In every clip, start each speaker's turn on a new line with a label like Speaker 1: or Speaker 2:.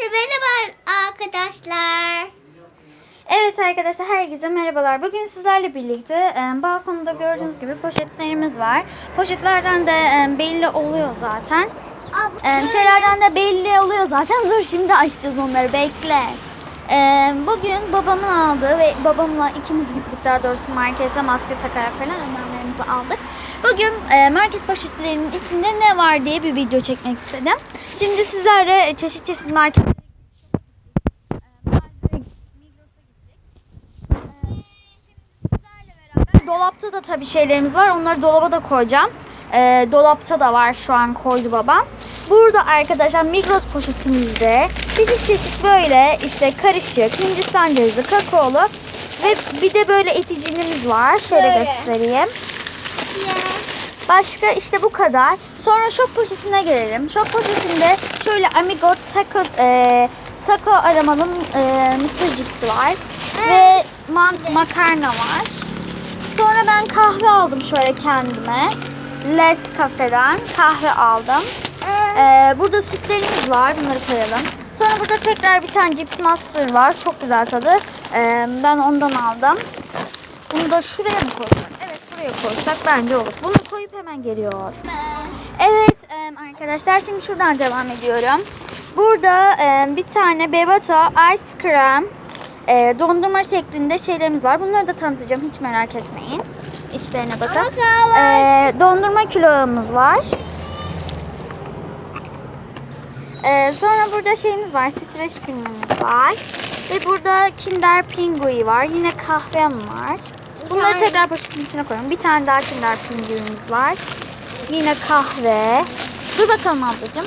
Speaker 1: Herkese merhaba arkadaşlar.
Speaker 2: Evet arkadaşlar herkese merhabalar. Bugün sizlerle birlikte e, balkonda gördüğünüz gibi poşetlerimiz var. Poşetlerden de e, belli oluyor zaten. E, şeylerden de belli oluyor zaten. Dur şimdi açacağız onları bekle. E, bugün babamın aldığı ve babamla ikimiz gittik daha doğrusu markete maske takarak falan önlemlerimizi aldık. Bugün e, market poşetlerinin içinde ne var diye bir video çekmek istedim. Şimdi sizlerle çeşit çeşit market Dolapta da tabii şeylerimiz var. Onları dolaba da koyacağım. Ee, dolapta da var şu an koydu babam. Burada arkadaşlar Migros poşetimizde çeşit çeşit böyle işte karışık Hindistan cevizi, kakaolu ve bir de böyle eticilimiz var. Şöyle
Speaker 1: Böyle.
Speaker 2: göstereyim. Başka işte bu kadar. Sonra şok poşetine gelelim. Şok poşetinde şöyle Amigo taco, e, taco aromalı e, mısır cipsi var. Ve man- makarna var. Sonra ben kahve aldım şöyle kendime. Les Cafe'den kahve aldım. Ee, burada sütlerimiz var. Bunları koyalım. Sonra burada tekrar bir tane Cips Master var. Çok güzel tadı. Ee, ben ondan aldım. Bunu da şuraya mı koysak? Evet buraya koysak bence olur. Bunu koyup hemen geliyor. Evet em, arkadaşlar şimdi şuradan devam ediyorum. Burada em, bir tane Bebato Ice Cream e, dondurma şeklinde şeylerimiz var. Bunları da tanıtacağım hiç merak etmeyin. İçlerine bakın. E, dondurma kilomuz var. E, sonra burada şeyimiz var. Streç filmimiz var. Ve burada Kinder Pingui var. Yine kahvem var. Bunları tekrar poşetin içine koyuyorum. Bir tane daha Kinder Pingui'miz var. Yine kahve. Dur bakalım ablacığım.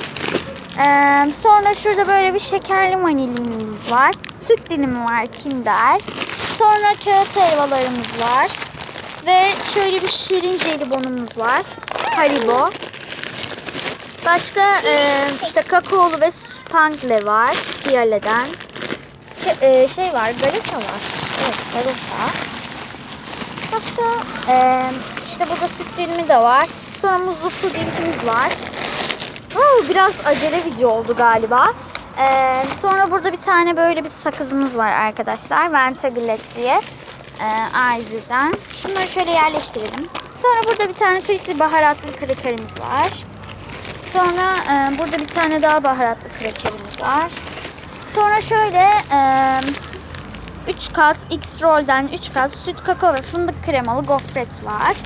Speaker 2: Ee, sonra şurada böyle bir şekerli vanilimiz var. Süt dilimi var Kinder. Sonra kağıt helvalarımız var. Ve şöyle bir şirin jelibonumuz var. Haribo. Başka e, işte kakaolu ve spangle var. Piyale'den. E, şey var, galeta var. Evet, galeta. Başka e, işte burada süt dilimi de var. Sonra muzlu pudingimiz var. Oo, biraz acele video oldu galiba. Ee, sonra burada bir tane böyle bir sakızımız var arkadaşlar. Ventaglet diye. Ee, Aizi'den. Şunları şöyle yerleştirelim. Sonra burada bir tane kristal baharatlı krakerimiz var. Sonra e, burada bir tane daha baharatlı krakerimiz var. Sonra şöyle e, 3 kat X-Roll'den 3 kat süt kakao ve fındık kremalı gofret var.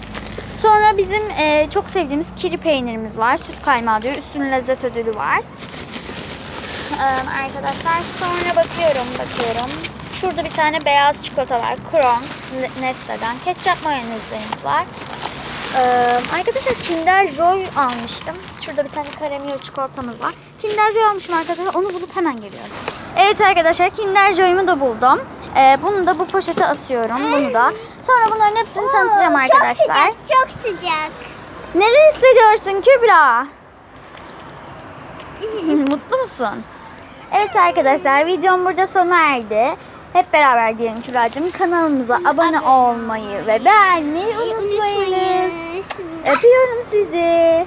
Speaker 2: Sonra bizim e, çok sevdiğimiz kiri peynirimiz var. Süt kaymağı diyor. Üstünün lezzet ödülü var. Ee, arkadaşlar sonra bakıyorum bakıyorum. Şurada bir tane beyaz çikolata var. Kron Nestle'den. Ketçap mayonezlerimiz var. Ee, arkadaşlar Kinder Joy almıştım. Şurada bir tane karamel çikolatamız var. Kinder Joy almışım arkadaşlar. Onu bulup hemen geliyorum. Evet arkadaşlar Kinder Joy'umu da buldum. Ee, bunu da bu poşete atıyorum. Bunu da. Sonra bunların hepsini tanıtacağım arkadaşlar.
Speaker 1: Çok sıcak, çok sıcak.
Speaker 2: Neler hissediyorsun Kübra? Mutlu musun? Evet arkadaşlar videom burada sona erdi. Hep beraber diyelim Kübra'cığım kanalımıza abone olmayı ve beğenmeyi unutmayınız.
Speaker 1: Unutmayın.
Speaker 2: Öpüyorum sizi.